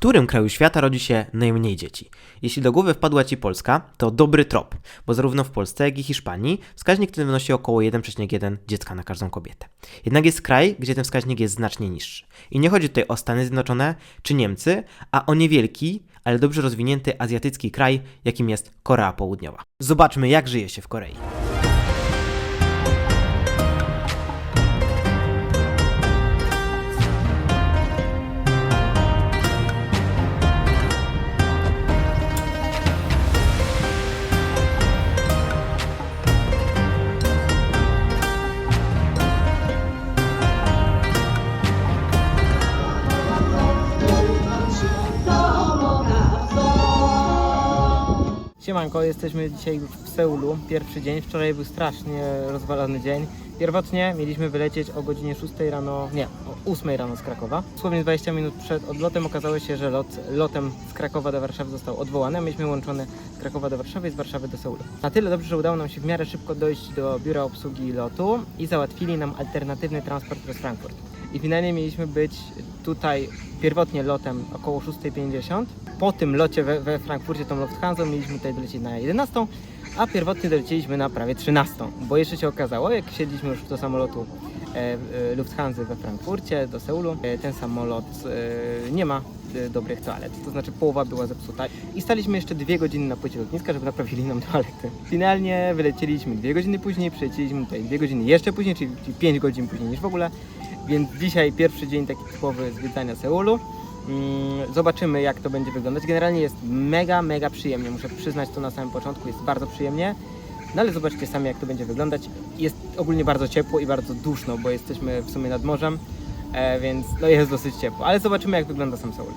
którym kraju świata rodzi się najmniej dzieci? Jeśli do głowy wpadła Ci Polska, to dobry trop, bo zarówno w Polsce, jak i Hiszpanii wskaźnik ten wynosi około 1,1 dziecka na każdą kobietę. Jednak jest kraj, gdzie ten wskaźnik jest znacznie niższy. I nie chodzi tutaj o Stany Zjednoczone czy Niemcy, a o niewielki, ale dobrze rozwinięty azjatycki kraj, jakim jest Korea Południowa. Zobaczmy, jak żyje się w Korei. Siemanko, jesteśmy dzisiaj w Seulu, pierwszy dzień. Wczoraj był strasznie rozwalony dzień. Pierwotnie mieliśmy wylecieć o godzinie 6 rano, nie, o 8 rano z Krakowa. Dosłownie 20 minut przed odlotem okazało się, że lot lotem z Krakowa do Warszawy został odwołany. Mieliśmy łączone z Krakowa do Warszawy i z Warszawy do Seulu. Na tyle dobrze, że udało nam się w miarę szybko dojść do biura obsługi lotu i załatwili nam alternatywny transport przez Frankfurt. I finalnie mieliśmy być tutaj pierwotnie lotem około 6.50. Po tym locie we, we Frankfurcie tą Lufthansa mieliśmy tutaj dolecieć na 11, a pierwotnie dolecieliśmy na prawie 13, bo jeszcze się okazało, jak siedliśmy już do samolotu e, e, Lufthansa we Frankfurcie do Seulu, e, ten samolot e, nie ma e, dobrych toalet, to znaczy połowa była zepsuta i staliśmy jeszcze dwie godziny na płycie lotniska, żeby naprawili nam toalety. Finalnie wylecieliśmy dwie godziny później, przylecieliśmy tutaj dwie godziny jeszcze później, czyli, czyli 5 godzin później niż w ogóle, więc dzisiaj pierwszy dzień taki typowy zwiedzania Seulu. Mm, Zobaczymy jak to będzie wyglądać. Generalnie jest mega, mega przyjemnie. Muszę przyznać to na samym początku, jest bardzo przyjemnie. No ale zobaczcie sami jak to będzie wyglądać. Jest ogólnie bardzo ciepło i bardzo duszno, bo jesteśmy w sumie nad morzem, e, więc no jest dosyć ciepło. Ale zobaczymy jak wygląda sam Seul.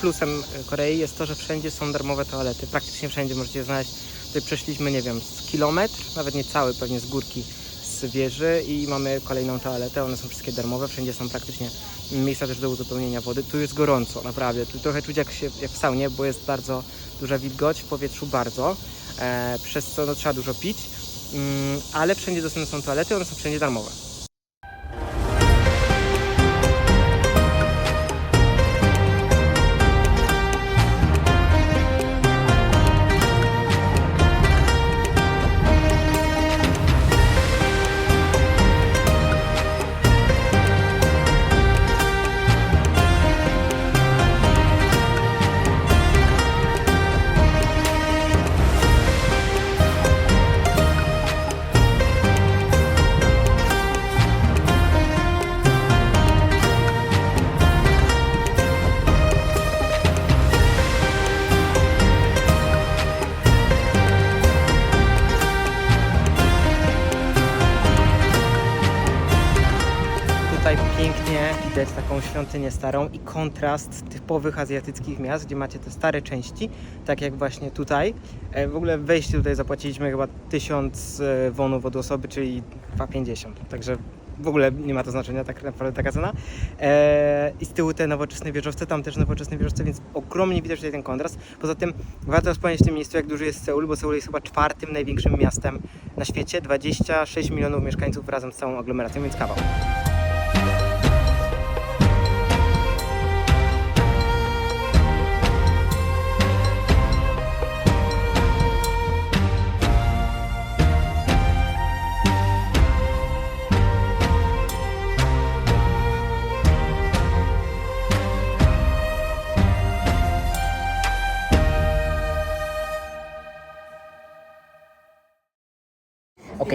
Plusem Korei jest to, że wszędzie są darmowe toalety. Praktycznie wszędzie możecie znaleźć. Tutaj przeszliśmy, nie wiem, z kilometr, nawet nie cały, pewnie z górki z wieży i mamy kolejną toaletę. One są wszystkie darmowe, wszędzie są praktycznie miejsca też do uzupełnienia wody. Tu jest gorąco, naprawdę. Tu trochę czuć jak, się, jak w saunie, bo jest bardzo duża wilgoć, w powietrzu bardzo, e, przez co no, trzeba dużo pić. Mm, ale wszędzie dostępne są toalety, one są wszędzie darmowe. Świątynię starą i kontrast typowych azjatyckich miast, gdzie macie te stare części, tak jak właśnie tutaj. E, W ogóle wejście tutaj zapłaciliśmy chyba 1000 e, wonów od osoby, czyli 2,50. Także w ogóle nie ma to znaczenia, tak naprawdę taka cena. E, I z tyłu te nowoczesne wieżowce, tam też nowoczesne wieżowce, więc ogromnie widać tutaj ten kontrast. Poza tym warto wspomnieć w tym miejscu, jak duży jest Seul, bo Seul jest chyba czwartym największym miastem na świecie. 26 milionów mieszkańców razem z całą aglomeracją, więc kawał.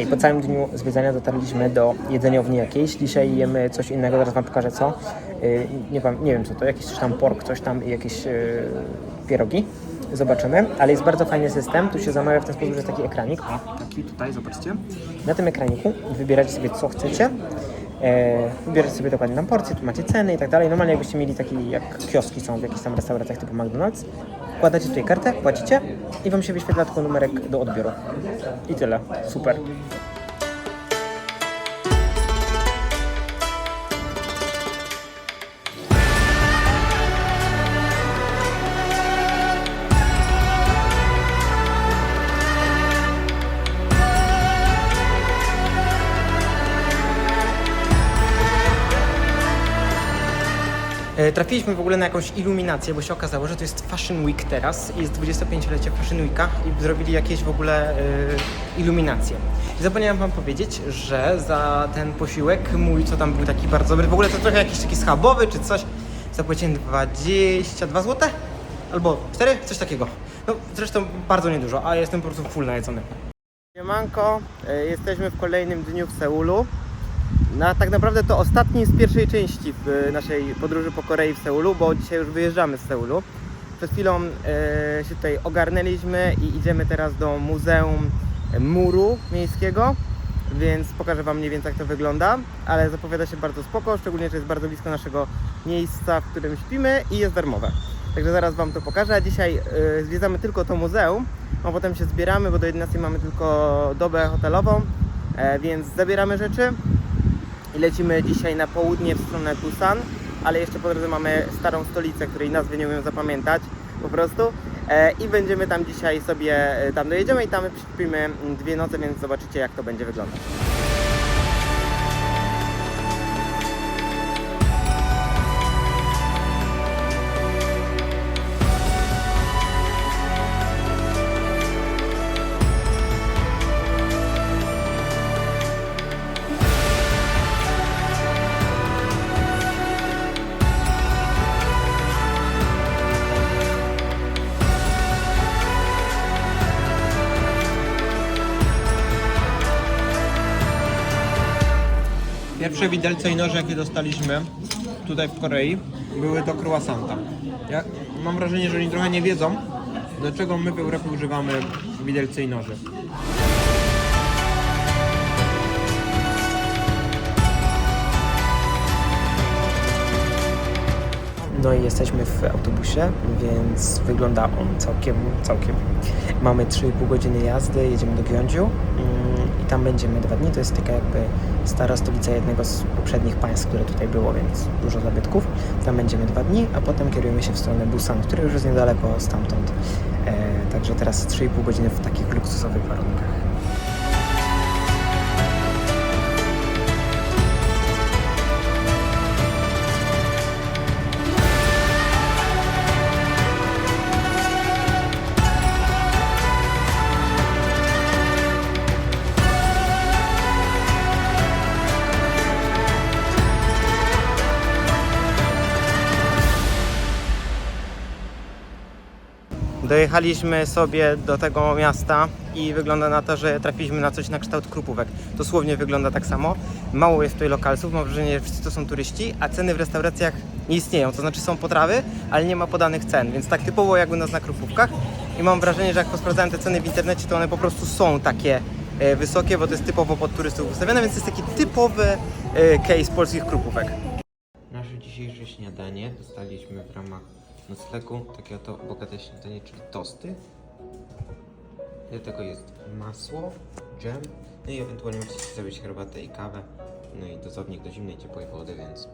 Po całym dniu zwiedzania dotarliśmy do jedzeniowni jakiejś. Dzisiaj jemy coś innego, zaraz Wam pokażę co. Yy, nie, pam- nie wiem co to, jakiś coś tam pork, coś tam jakieś yy, pierogi. Zobaczymy, ale jest bardzo fajny system. Tu się zamawia w ten sposób, że jest taki ekranik. O, taki tutaj, zobaczcie. Na tym ekraniku wybieracie sobie co chcecie. E, wybieracie sobie dokładnie tam porcje, tu macie ceny i tak dalej. Normalnie jakbyście mieli taki, jak kioski są w jakichś tam restauracjach typu McDonald's. Wkładacie tutaj kartę, płacicie i Wam się wyświetla tylko numerek do odbioru. I tyle. Super. Trafiliśmy w ogóle na jakąś iluminację, bo się okazało, że to jest Fashion Week teraz jest 25-lecie Fashion Weeka i zrobili jakieś w ogóle e, iluminacje. I zapomniałem wam powiedzieć, że za ten posiłek mój, co tam był taki bardzo dobry, w ogóle to trochę jakiś taki schabowy czy coś, zapłaciłem 22 zł? Albo 4? Coś takiego. No zresztą bardzo niedużo, a jestem po prostu full najedzony. Siemanko, e, jesteśmy w kolejnym dniu w Seulu. Na, tak naprawdę to ostatni z pierwszej części e, naszej podróży po Korei w Seulu, bo dzisiaj już wyjeżdżamy z Seulu. Przed chwilą e, się tutaj ogarnęliśmy i idziemy teraz do Muzeum Muru Miejskiego, więc pokażę Wam mniej więcej jak to wygląda, ale zapowiada się bardzo spoko, szczególnie, że jest bardzo blisko naszego miejsca, w którym śpimy i jest darmowe. Także zaraz Wam to pokażę, dzisiaj e, zwiedzamy tylko to muzeum, a potem się zbieramy, bo do 11 mamy tylko dobę hotelową, e, więc zabieramy rzeczy i lecimy dzisiaj na południe w stronę Busan, ale jeszcze po drodze mamy starą stolicę, której nazwy nie umiem zapamiętać po prostu e, i będziemy tam dzisiaj sobie, e, tam dojedziemy i tam przyspimy mm, dwie noce, więc zobaczycie jak to będzie wyglądać. Pierwsze widelce i noże, jakie dostaliśmy tutaj w Korei, były do croissanta. Ja mam wrażenie, że oni trochę nie wiedzą, dlaczego my w Europie używamy widelce i noży. No i jesteśmy w autobusie, więc wygląda on całkiem, całkiem. Mamy 3,5 godziny jazdy, jedziemy do Gyeongju mm, i tam będziemy dwa dni. To jest taka jakby stara stolica jednego z poprzednich państw, które tutaj było, więc dużo zabytków. Tam będziemy dwa dni, a potem kierujemy się w stronę Busan, który już jest niedaleko stamtąd. E, także teraz 3,5 godziny w takich luksusowych warunkach. Dojechaliśmy sobie do tego miasta i wygląda na to, że trafiliśmy na coś na kształt krupówek. Dosłownie wygląda tak samo. Mało jest tutaj lokalsów, mam wrażenie, że wszyscy to są turyści, a ceny w restauracjach nie istnieją. To znaczy są potrawy, ale nie ma podanych cen, więc tak typowo jakby nas na krupówkach. I mam wrażenie, że jak posprawdzałem te ceny w internecie, to one po prostu są takie e, wysokie, bo to jest typowo pod turystów ustawione, więc to jest taki typowy e, case polskich krupówek. Nasze dzisiejsze śniadanie dostaliśmy w ramach noclegu, takie oto bogate śniadanie, czyli tosty. Do tego jest masło, dżem, no i ewentualnie możecie zrobić herbatę i kawę, no i dozownik do zimnej, ciepłej wody, więc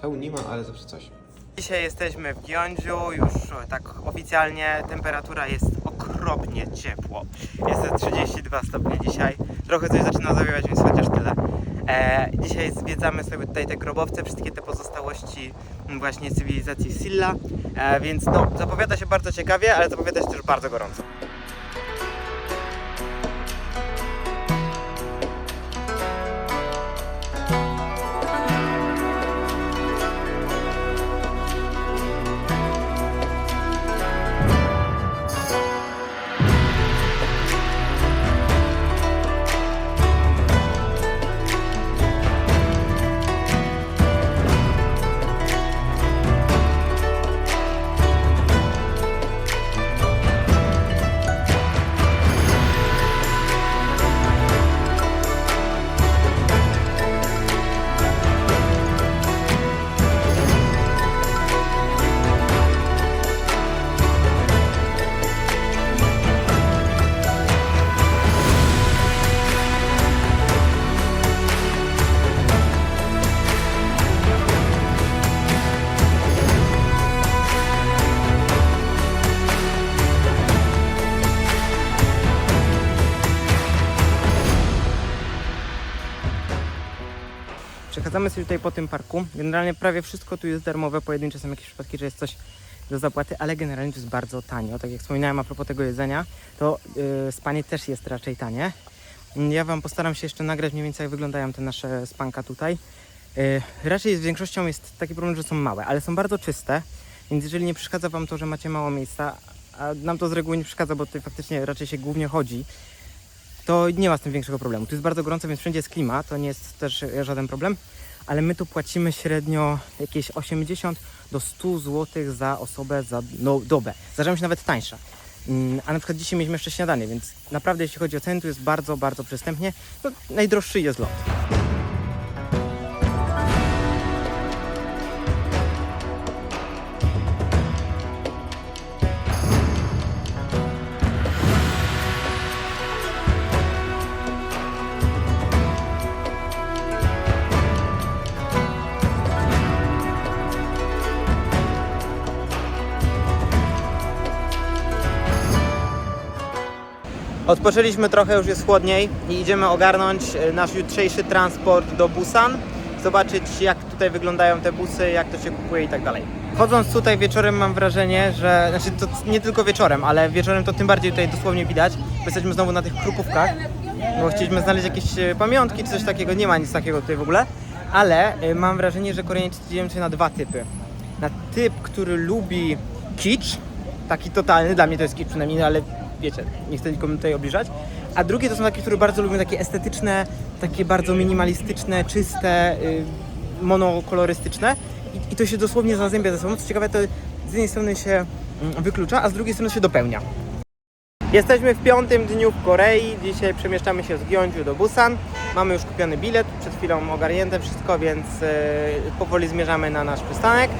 szału nie ma, ale zawsze coś. Dzisiaj jesteśmy w Gyeongju, już tak oficjalnie temperatura jest okropnie ciepło. Jest ze 32 stopnie dzisiaj. Trochę coś zaczyna zawiewać, więc chociaż tyle. E, dzisiaj zwiedzamy sobie tutaj te grobowce, wszystkie te pozostałości właśnie cywilizacji Silla, e, więc no, zapowiada się bardzo ciekawie, ale zapowiada się też bardzo gorąco. Sobie tutaj po tym parku. Generalnie prawie wszystko tu jest darmowe, pojedyncze są jakieś przypadki, że jest coś do zapłaty, ale generalnie to jest bardzo tanio. Tak jak wspominałem a propos tego jedzenia, to yy, spanie też jest raczej tanie. Ja Wam postaram się jeszcze nagrać mniej więcej jak wyglądają te nasze spanka tutaj. Yy, raczej z większością jest taki problem, że są małe, ale są bardzo czyste, więc jeżeli nie przeszkadza Wam to, że macie mało miejsca, a nam to z reguły nie przeszkadza, bo tutaj faktycznie raczej się głównie chodzi, to nie ma z tym większego problemu. Tu jest bardzo gorąco, więc wszędzie jest klima, to nie jest też e, żaden problem, ale my tu płacimy średnio jakieś 80 do 100 zł za osobę za no, dobę. Zdarza mi się nawet tańsza. Mm, A na przykład dzisiaj mieliśmy jeszcze śniadanie, więc naprawdę jeśli chodzi o ceny, tu jest bardzo, bardzo przystępnie. No, najdroższy jest lot. Odpoczęliśmy trochę, już jest chłodniej i idziemy ogarnąć e, nasz jutrzejszy transport do Busan. Zobaczyć jak tutaj wyglądają te busy, jak to się kupuje i tak dalej. Chodząc tutaj wieczorem mam wrażenie, że, znaczy to nie tylko wieczorem, ale wieczorem to tym bardziej tutaj dosłownie widać, bo jesteśmy znowu na tych krupówkach, bo chcieliśmy znaleźć jakieś e, pamiątki czy coś takiego, nie ma nic takiego tutaj w ogóle, ale e, mam wrażenie, że Koreańczycy dzielą się na dwa typy. Na typ, który lubi kicz, taki totalny, dla mnie to jest kicz przynajmniej, no ale wiecie, nie chcę nikomu tutaj obliżać. A drugie to są takie, które bardzo lubią takie estetyczne, takie bardzo minimalistyczne, czyste, y, monokolorystyczne. I, I to się dosłownie zazębia ze sobą. Co ciekawe, to z jednej strony się mm, wyklucza, a z drugiej strony się dopełnia. Jesteśmy w piątym dniu w Korei. Dzisiaj przemieszczamy się z Gyeongju do Busan. Mamy już kupiony bilet, przed chwilą ogarnięte wszystko, więc y, powoli zmierzamy na nasz przystanek.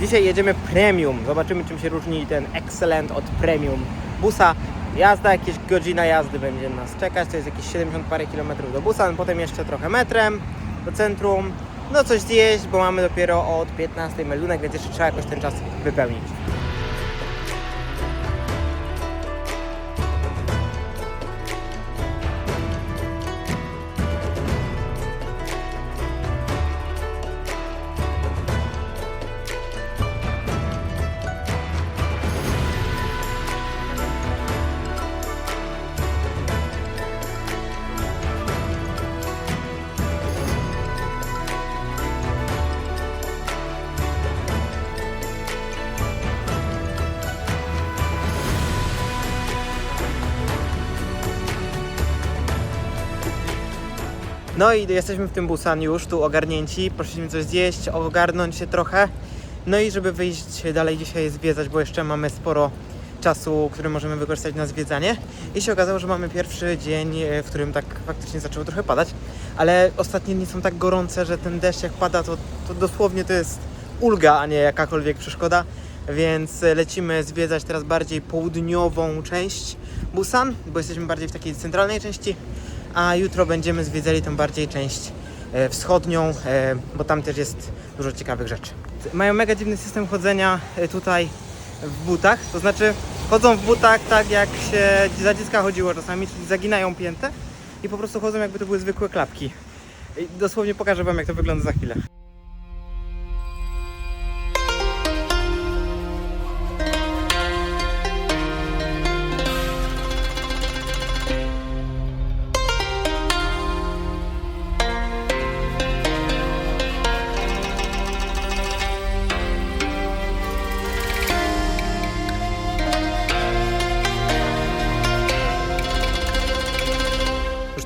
Dzisiaj jedziemy premium. Zobaczymy, czym się różni ten Excellent od premium busa. Jazda, jakieś godzina jazdy będzie nas czekać. To jest jakieś 70 parę kilometrów do Busan. Potem jeszcze trochę metrem do centrum. No coś zjeść, bo mamy dopiero od 15 melunek, więc jeszcze trzeba jakoś ten czas wypełnić. No i jesteśmy w tym Busan już, tu ogarnięci. Poszliśmy coś zjeść, ogarnąć się trochę. No i żeby wyjść dalej dzisiaj zwiedzać, bo jeszcze mamy sporo czasu, który możemy wykorzystać na zwiedzanie. I się okazało, że mamy pierwszy dzień, e, w którym tak faktycznie zaczęło trochę padać, ale ostatnie dni są tak gorące, że ten deszcz jak pada, to, to dosłownie to jest ulga, a nie jakakolwiek przeszkoda. Więc e, lecimy zwiedzać teraz bardziej południową część Busan, bo jesteśmy bardziej w takiej centralnej części a jutro będziemy zwiedzali tą bardziej część e, wschodnią, e, bo tam też jest dużo ciekawych rzeczy. Mają mega dziwny system chodzenia e, tutaj w butach, to znaczy chodzą w butach tak jak się za dziecka chodziło czasami, czyli zaginają piętę i po prostu chodzą jakby to były zwykłe klapki. I dosłownie pokażę Wam jak to wygląda za chwilę.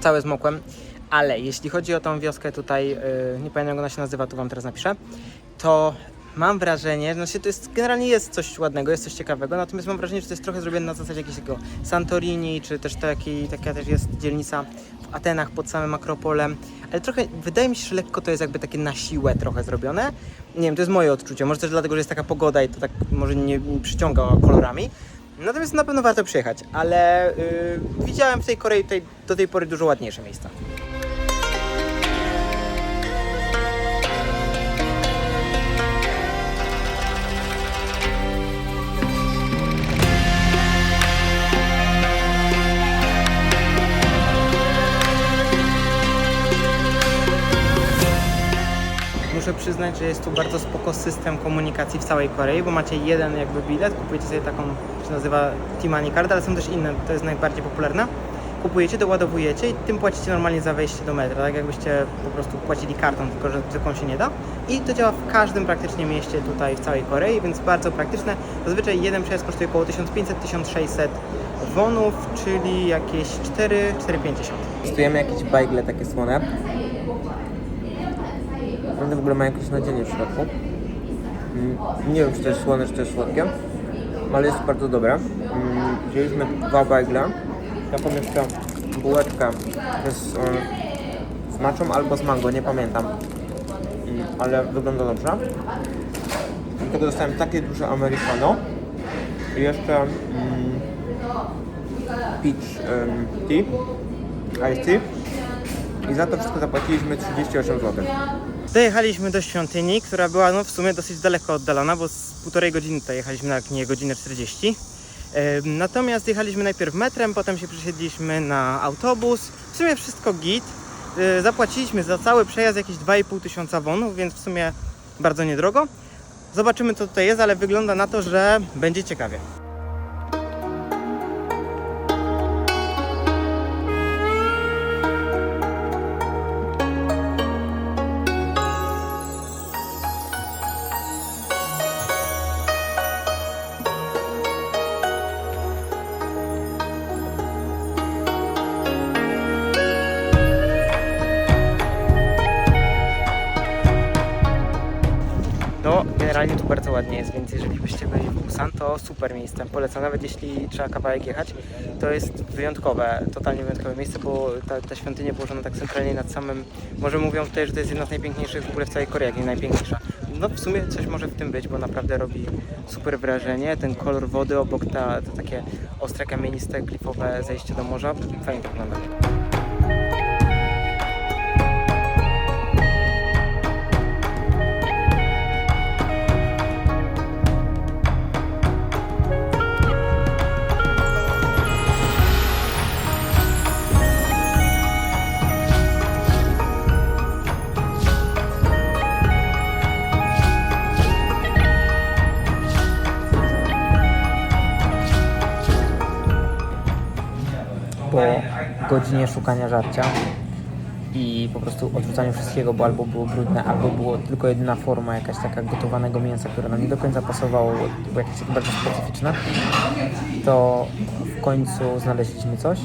Całe zmokłem, ale jeśli chodzi o tą wioskę tutaj, yy, nie pamiętam jak ona się nazywa, tu Wam teraz napiszę, to mam wrażenie, znaczy to jest, generalnie jest coś ładnego, jest coś ciekawego, natomiast mam wrażenie, że to jest trochę zrobione na zasadzie jakiegoś Santorini, czy też taki, taka też jest dzielnica w Atenach pod samym Akropolem, ale trochę, wydaje mi się, że lekko to jest jakby takie na siłę trochę zrobione. Nie wiem, to jest moje odczucie, może też dlatego, że jest taka pogoda i to tak może nie przyciąga kolorami, Natomiast na pewno warto przyjechać, ale yy, widziałem w tej Korei do tej pory dużo ładniejsze miejsca. Przyznać, że jest tu bardzo spoko system komunikacji w całej Korei, bo macie jeden jakby bilet, kupujecie sobie taką, się nazywa Timani Card, ale są też inne, to jest najbardziej popularna. Kupujecie, doładowujecie i tym płacicie normalnie za wejście do metra, tak jakbyście po prostu płacili kartą, tylko że zwykłą się nie da. I to działa w każdym praktycznie mieście tutaj w całej Korei, więc bardzo praktyczne. Zazwyczaj jeden przejazd kosztuje około 1500-1600 wonów, czyli jakieś 4-4,50. Testujemy jakieś bajgle takie słone. One w ogóle mają jakieś nadzienie w środku. Mm, Nie wiem, czy to jest słone, czy to jest słodkie, ale jest bardzo dobre. Mm, Wzięliśmy dwa bajgle. Taką jeszcze bułeczkę z, e, z maczą albo z mango, nie pamiętam. Mm, Ale wygląda dobrze. Do dostałem takie duże americano. I jeszcze mm, peach em, tea, iced tea. I za to wszystko zapłaciliśmy 38 zł. Dojechaliśmy do świątyni, która była no, w sumie dosyć daleko oddalona, bo z półtorej godziny tutaj jechaliśmy na nie godzinę 40. Em, Natomiast jechaliśmy najpierw metrem, potem się przesiedliśmy na autobus. W sumie wszystko git. E, Zapłaciliśmy za cały przejazd jakieś 2,5 tysiąca wonów, więc w sumie bardzo niedrogo. Zobaczymy co tutaj jest, ale wygląda na to, że będzie ciekawie. Ładnie jest, więc jeżeli byście byli w Busan, to super miejsce. Polecam, nawet jeśli trzeba kawałek jechać. To jest wyjątkowe, totalnie wyjątkowe miejsce, bo ta, ta świątynia położona tak centralnie nad samym... Może mówią tutaj, że to jest jedna z najpiękniejszych w ogóle w całej Korei, jak nie najpiękniejsza. No w sumie coś może w tym być, bo naprawdę robi super wrażenie. Ten kolor wody obok, ta, to takie ostre, kamieniste, klifowe zejście do morza, fajnie wygląda. Po godzinie szukania żarcia i po prostu odrzucaniu wszystkiego, bo albo było brudne, albo było tylko jedyna forma jakaś taka gotowanego mięsa, które nam nie do końca pasowało, było jakieś bardzo specyficzne, to w końcu znaleźliśmy coś.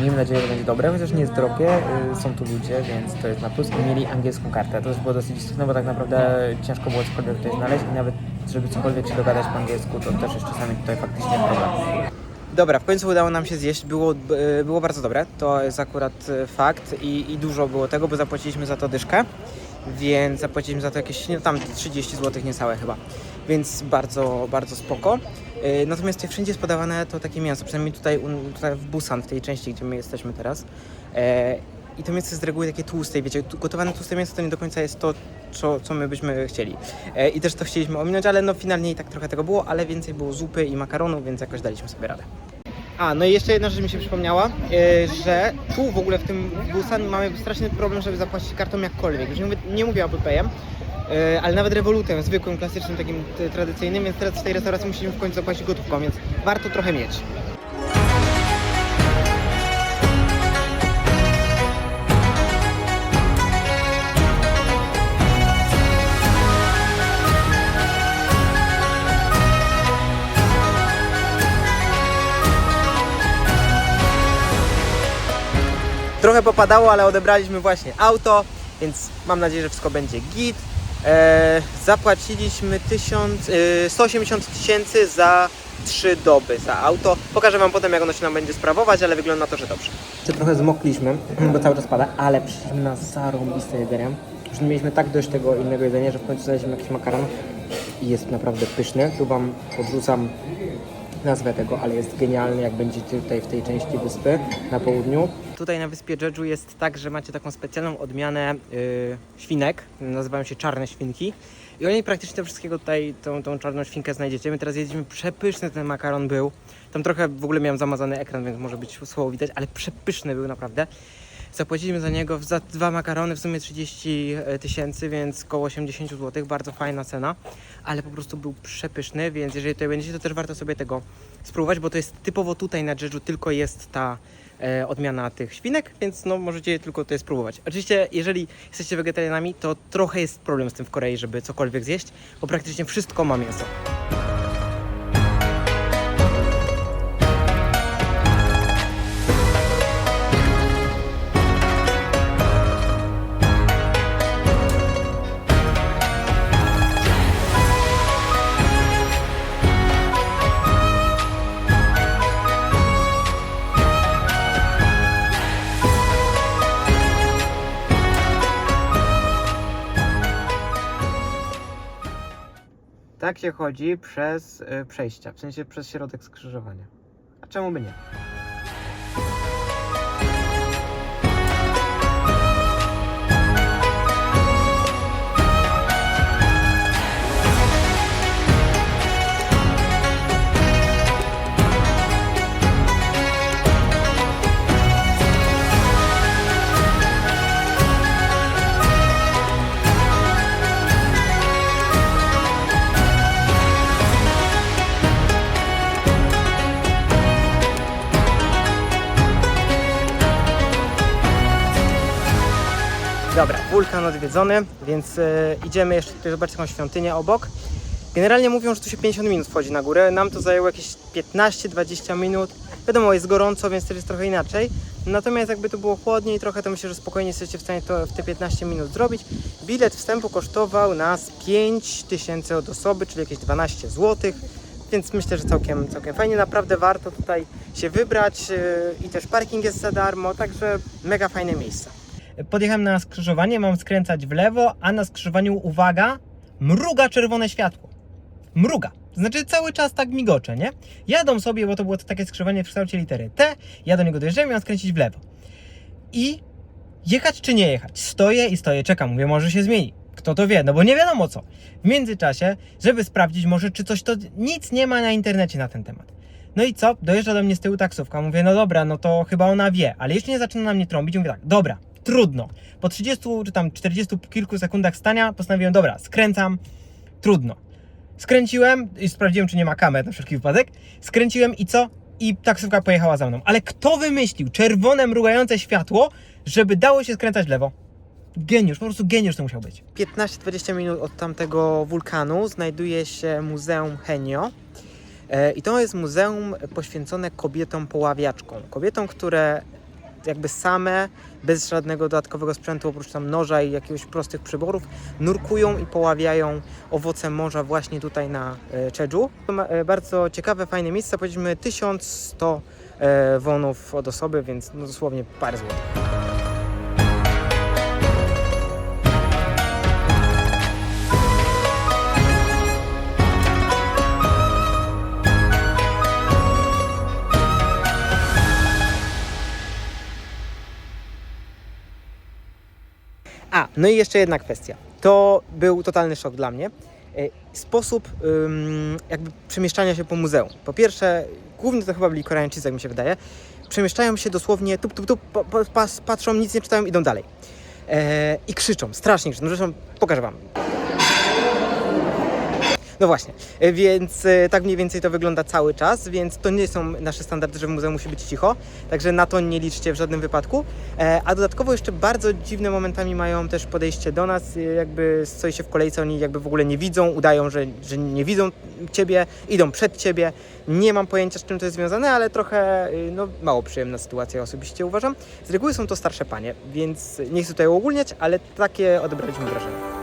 Miejmy nadzieję, że będzie dobre, chociaż nie jest drogie, y, są tu ludzie, więc to jest na plus i mieli angielską kartę. To też było dosyć istotne, bo tak naprawdę ciężko było cokolwiek tutaj znaleźć i nawet żeby cokolwiek się dogadać po angielsku, to też jest czasami tutaj faktycznie problem. Dobra, w końcu udało nam się zjeść. Było, e, było bardzo dobre. To jest akurat e, fakt i, i dużo było tego, bo zapłaciliśmy za to dyszkę. Więc zapłaciliśmy za to jakieś, no tam 30 zł niecałe chyba. Więc bardzo, bardzo spoko. E, Natomiast wszędzie jest podawane to takie mięso, przynajmniej tutaj, tutaj w Busan, w tej części, gdzie my jesteśmy teraz. I to mięso jest z reguły takie tłuste, wiecie, gotowane tłuste mięso to nie do końca jest to, co, co my byśmy chcieli. E, I też to chcieliśmy ominąć, ale no finalnie i tak trochę tego było, ale więcej było zupy i makaronu, więc jakoś daliśmy sobie radę. A, no i jeszcze jedna rzecz mi się przypomniała, e, że tu w ogóle w tym Busan mamy straszny problem, żeby zapłacić kartą jakkolwiek. Już nie mówię, nie mówię e, ale nawet rewolutem, zwykłym, klasycznym, takim tradycyjnym, więc teraz w tej restauracji musimy w końcu zapłacić gotówką, więc warto trochę mieć. Trochę popadało, ale odebraliśmy właśnie auto, więc mam nadzieję, że wszystko będzie git. E, zapłaciliśmy 1000, e, 180 tysięcy za 3 doby za auto. Pokażę Wam potem, jak ono się nam będzie sprawować, ale wygląda na to, że dobrze. Czy trochę zmokliśmy, bo cały czas pada, ale przyszliśmy na zarąbiste jedzenie. Już mieliśmy tak dość tego innego jedzenia, że w końcu znaleźliśmy jakiś makaron i jest naprawdę pyszny. Tu Wam podrzucam nazwę tego, ale jest genialny, jak będziecie tutaj w tej części wyspy na południu. Tutaj na wyspie Jeju jest tak, że macie taką specjalną odmianę yy, świnek, nazywają się czarne świnki. I oni praktycznie wszystkiego tutaj tą, tą czarną świnkę znajdziecie. My teraz jedliśmy przepyszny ten makaron był. Tam trochę w ogóle miałem zamazany ekran, więc może być słowo widać, ale przepyszny był naprawdę. Zapłaciliśmy za niego za dwa makarony w sumie 30 tysięcy, więc około 80 zł. Bardzo fajna cena, ale po prostu był przepyszny, więc jeżeli tutaj będziecie, to też warto sobie tego spróbować, bo to jest typowo tutaj na Jeju tylko jest ta e, odmiana tych świnek, więc no możecie tylko tutaj spróbować. Oczywiście, jeżeli jesteście wegetarianami, to trochę jest problem z tym w Korei, żeby cokolwiek zjeść, bo praktycznie wszystko ma mięso. Się chodzi przez y, przejścia, w sensie przez środek skrzyżowania. A czemu by nie? Wulkan odwiedzony, więc e, idziemy jeszcze tutaj zobaczyć taką świątynię obok. Generalnie mówią, że tu się 50 minut wchodzi na górę. Nam to zajęło jakieś 15-20 minut. Wiadomo, jest gorąco, więc też jest trochę inaczej. Natomiast jakby to było chłodniej trochę, to myślę, że spokojnie jesteście w stanie to w te 15 minut zrobić. Bilet wstępu kosztował nas 5 tysięcy od osoby, czyli jakieś 12 zł. Więc myślę, że całkiem, całkiem fajnie. Naprawdę warto tutaj się wybrać e, i też parking jest za darmo, także mega fajne miejsce. Podjechałem na skrzyżowanie, mam skręcać w lewo, a na skrzyżowaniu, uwaga, mruga czerwone światło. Mruga. Znaczy cały czas tak migocze, nie? Jadą sobie, bo to było to takie skrzyżowanie w kształcie litery T, ja do niego dojeżdżam i mam skręcić w lewo. I jechać czy nie jechać? Stoję i stoję, czekam, mówię, może się zmieni. Kto to wie, no bo nie wiadomo co. W międzyczasie, żeby sprawdzić może, czy coś to... Nic nie ma na internecie na ten temat. No i co? Dojeżdża do mnie z tyłu taksówka. Mówię, no dobra, no to chyba ona wie, ale jeszcze nie zaczyna na mnie trąbić. Mówię tak, dobra, trudno. Po 30 czy tam 40 kilku sekundach stania postanowiłem, dobra, skręcam, trudno. Skręciłem i sprawdziłem, czy nie ma kamer na wszelki wypadek. Skręciłem i co? I taksówka pojechała za mną. Ale kto wymyślił czerwone mrugające światło, żeby dało się skręcać w lewo? Geniusz, po prostu geniusz to musiał być. 15-20 minut od tamtego wulkanu znajduje się Muzeum Henio. E, I to jest muzeum poświęcone kobietom poławiaczkom. Kobietom, które jakby same, bez żadnego dodatkowego sprzętu, oprócz tam noża i jakiegoś prostych przyborów, nurkują i poławiają owoce morza właśnie tutaj na e, ma, e, bardzo ciekawe, fajne miejsce, powiedzmy 1100 e, wonów od osoby, więc no dosłownie parę złotych. No i jeszcze jedna kwestia. To był totalny szok dla mnie. E, Sposób jakby przemieszczania się po muzeum. Po pierwsze, głównie to chyba byli Koreańczycy, jak mi się wydaje. Przemieszczają się dosłownie tup, tup, tup, patrzą, nic nie czytają, idą dalej. E, I krzyczą, strasznie krzyczą. Zresztą pokażę Wam. No właśnie, e, więc e, tak mniej więcej to wygląda cały czas, więc to nie są nasze standardy, że w muzeum musi być cicho, także na to nie liczcie w żadnym wypadku. E, A dodatkowo jeszcze bardzo dziwne momentami mają też podejście do nas, jakby stoi się w kolejce, oni jakby w ogóle nie widzą, udają, że, że nie widzą Ciebie, idą przed Ciebie. Nie mam pojęcia z czym to jest związane, ale trochę no, mało przyjemna sytuacja osobiście uważam. Z reguły są to starsze panie, więc nie chcę tutaj uogólniać, ale takie odebraliśmy wrażenie.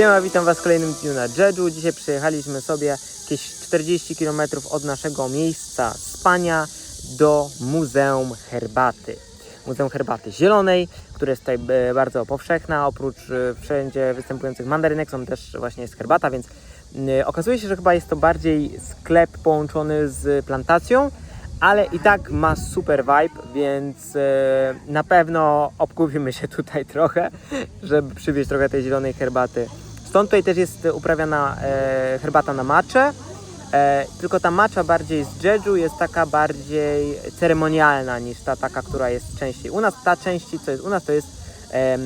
Siema, witam Was w kolejnym dniu na Jeju. Dzisiaj przyjechaliśmy sobie jakieś 40 km od naszego miejsca spania do Muzeum Herbaty. Muzeum Herbaty Zielonej, które jest tutaj e, bardzo powszechna. Oprócz e, wszędzie występujących mandarynek są też właśnie jest herbata, więc e, okazuje się, że chyba jest to bardziej sklep połączony z plantacją, ale i tak ma super vibe, więc na pewno obkupimy się tutaj trochę, żeby przywieźć trochę tej zielonej herbaty. Stąd tutaj też jest uprawiana e, herbata na macze, e, tylko ta macza bardziej z Jeju jest taka bardziej ceremonialna niż ta taka, która jest częściej u nas. Ta części, co jest u nas, to jest em,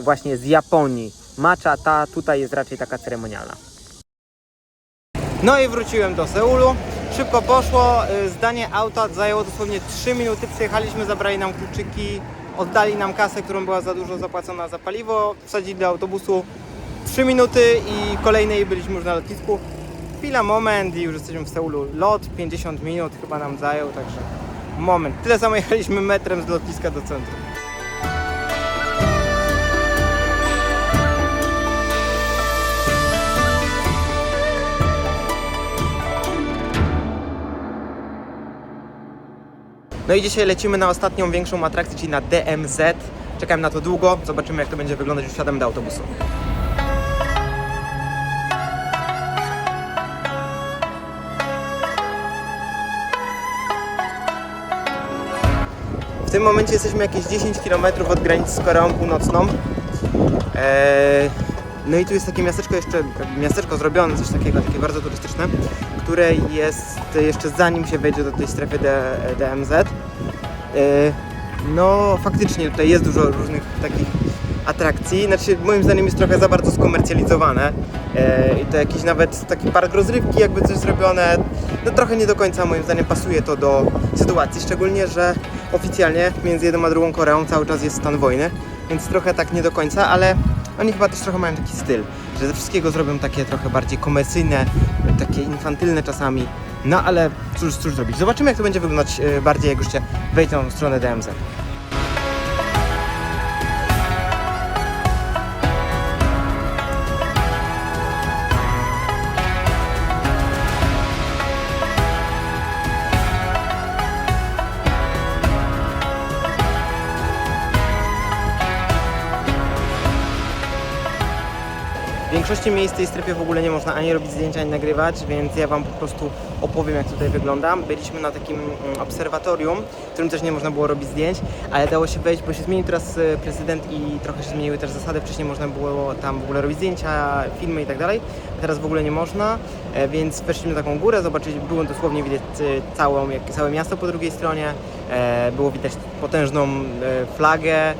właśnie z Japonii. Macza ta tutaj jest raczej taka ceremonialna. No i wróciłem do Seulu. Szybko poszło. Y, Zdanie auta zajęło dosłownie 3 minuty. Przyjechaliśmy, zabrali nam kluczyki, oddali nam kasę, którą była za dużo zapłacona za paliwo. Wsadzili do autobusu 3 minuty i kolejnej byliśmy już na lotnisku. Chwila, moment i już jesteśmy w Seulu. Lot 50 minut chyba nam zajął, także moment. Tyle samo jechaliśmy metrem z lotniska do centrum. No i dzisiaj lecimy na ostatnią większą atrakcję, czyli na DMZ. Czekałem na to długo, zobaczymy jak to będzie wyglądać, już wsiadam do autobusu. W tym momencie jesteśmy jakieś 10 km od granicy z Koreą Północną. Eee, no i tu jest takie miasteczko jeszcze, miasteczko zrobione, coś takiego, takie bardzo turystyczne, które jest jeszcze zanim się wejdzie do tej strefy D, DMZ. Eee, no faktycznie tutaj jest dużo różnych takich atrakcji, znaczy moim zdaniem jest trochę za bardzo skomercjalizowane Eee, i to jakiś nawet taki park rozrywki jakby coś zrobione, no trochę nie do końca moim zdaniem pasuje to do sytuacji, szczególnie, że oficjalnie między jedną a drugą Koreą cały czas jest stan wojny, więc trochę tak nie do końca, ale oni chyba też trochę mają taki styl, że ze wszystkiego zrobią takie trochę bardziej komercyjne, takie infantylne czasami, no ale cóż, cóż zrobić. Zobaczymy jak to będzie wyglądać e, bardziej, jak już się wejdą w stronę DMZ. Większości miejsc w tej strefie w ogóle nie można ani robić zdjęcia, ani nagrywać, więc ja Wam po prostu opowiem, jak tutaj wygląda. Byliśmy na takim mm, obserwatorium, w którym też nie można było robić zdjęć, ale dało się wejść, bo się zmienił teraz e, prezydent i trochę się zmieniły też zasady. Wcześniej można było tam w ogóle robić zdjęcia, filmy i tak dalej, a teraz w ogóle nie można, e, więc weszliśmy na taką górę, zobaczyć, było dosłownie widać e, całą, całe miasto po drugiej stronie, było widać potężną flagę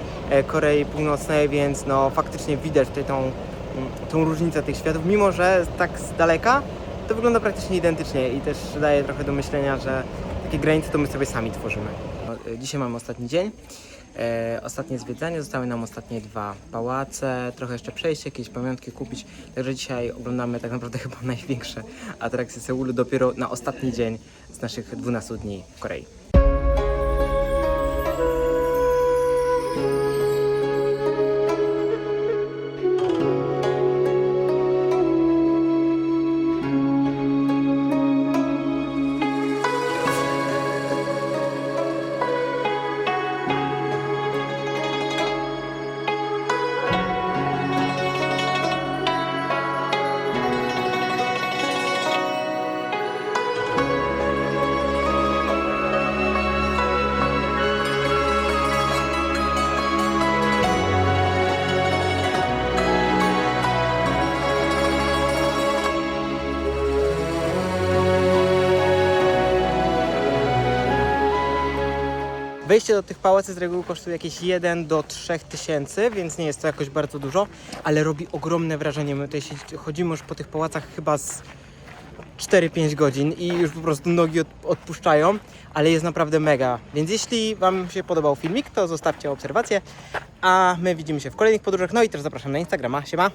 Korei Północnej, więc no faktycznie widać tutaj tą tą różnicę tych światów, mimo że tak z daleka to wygląda praktycznie identycznie i też daje trochę do myślenia, że takie granice to my sobie sami tworzymy. Dzisiaj mamy ostatni dzień, e, ostatnie zwiedzanie, zostały nam ostatnie dwa pałace, trochę jeszcze przejść, jakieś pamiątki kupić, także dzisiaj oglądamy tak naprawdę chyba największe atrakcje Seulu dopiero na ostatni dzień z naszych 12 dni w Korei. Wejście do tych pałaców z reguły kosztuje jakieś 1 do 3 tysięcy, więc nie jest to jakoś bardzo dużo, ale robi ogromne wrażenie. My tutaj chodzimy już po tych pałacach chyba z 4-5 godzin i już po prostu nogi od, odpuszczają, ale jest naprawdę mega. Więc jeśli Wam się podobał filmik, to zostawcie obserwację, a my widzimy się w kolejnych podróżach. No i też zapraszam na Instagrama. Siema!